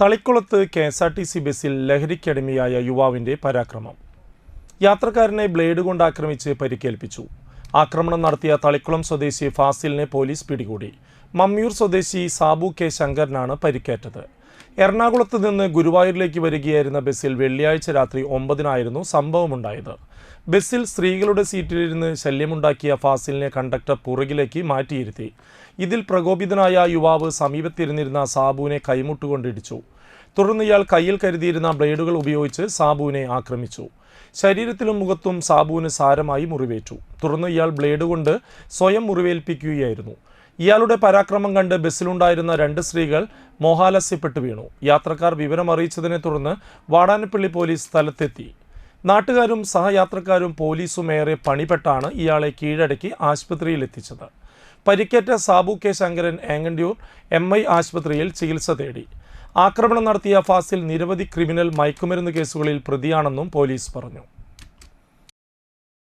തളിക്കുളത്ത് K S R T C ബസ്സിൽ ലഹരിക്കടിമയായ യുവാവിന്റെ പരാക്രമം. യാത്രക്കാരനെ ബ്ലേഡ് കൊണ്ട് ആക്രമിച്ച് പരിക്കേൽപ്പിച്ചു. ആക്രമണം നടത്തിയ തളിക്കുളം സ്വദേശി ഫാസിലിനെ പോലീസ് പിടികൂടി. മമ്മിയൂർ സ്വദേശി സാബു കെ ശങ്കരനാണ് പരിക്കേറ്റത്. എറണാകുളത്ത് നിന്ന് ഗുരുവായൂരിലേക്ക് വരികയായിരുന്ന ബസ്സിൽ വെള്ളിയാഴ്ച രാത്രി ഒമ്പതിനായിരുന്നു സംഭവമുണ്ടായത്. ബസ്സിൽ സ്ത്രീകളുടെ സീറ്റിലിരുന്ന് ശല്യമുണ്ടാക്കിയ ഫാസിലിനെ കണ്ടക്ടർ പുറകിലേക്ക് മാറ്റിയിരുത്തി. ഇതിൽ പ്രകോപിതനായ യുവാവ് സമീപത്തിരുന്നിരുന്ന സാബുവിനെ കൈമുട്ടുകൊണ്ടിടിച്ചു. തുടർന്ന് ഇയാൾ കയ്യിൽ കരുതിയിരുന്ന ബ്ലേഡുകൾ ഉപയോഗിച്ച് സാബുവിനെ ആക്രമിച്ചു. ശരീരത്തിലും മുഖത്തും സാബുവിന് സാരമായി മുറിവേറ്റു. തുടർന്ന് ഇയാൾ ബ്ലേഡ് കൊണ്ട് സ്വയം മുറിവേൽപ്പിക്കുകയായിരുന്നു. ഇയാളുടെ പരാക്രമം കണ്ട് ബസ്സിലുണ്ടായിരുന്ന രണ്ട് സ്ത്രീകൾ മോഹാലസ്യപ്പെട്ടു വീണു. യാത്രക്കാർ വിവരം അറിയിച്ചതിനെ തുടർന്ന് വാടാനപ്പള്ളി പോലീസ് സ്ഥലത്തെത്തി. നാട്ടുകാരും സഹയാത്രക്കാരും പോലീസും ഏറെ പണിപ്പെട്ടാണ് ഇയാളെ കീഴടക്കി ആശുപത്രിയിൽ എത്തിച്ചത്. പരിക്കേറ്റ Sabu K Shankaran Engandiyoor M I ആശുപത്രിയിൽ ചികിത്സ തേടി. ആക്രമണം നടത്തിയ ഫാസിൽ നിരവധി ക്രിമിനൽ മയക്കുമരുന്ന് കേസുകളിൽ പ്രതിയാണെന്നും പോലീസ് പറഞ്ഞു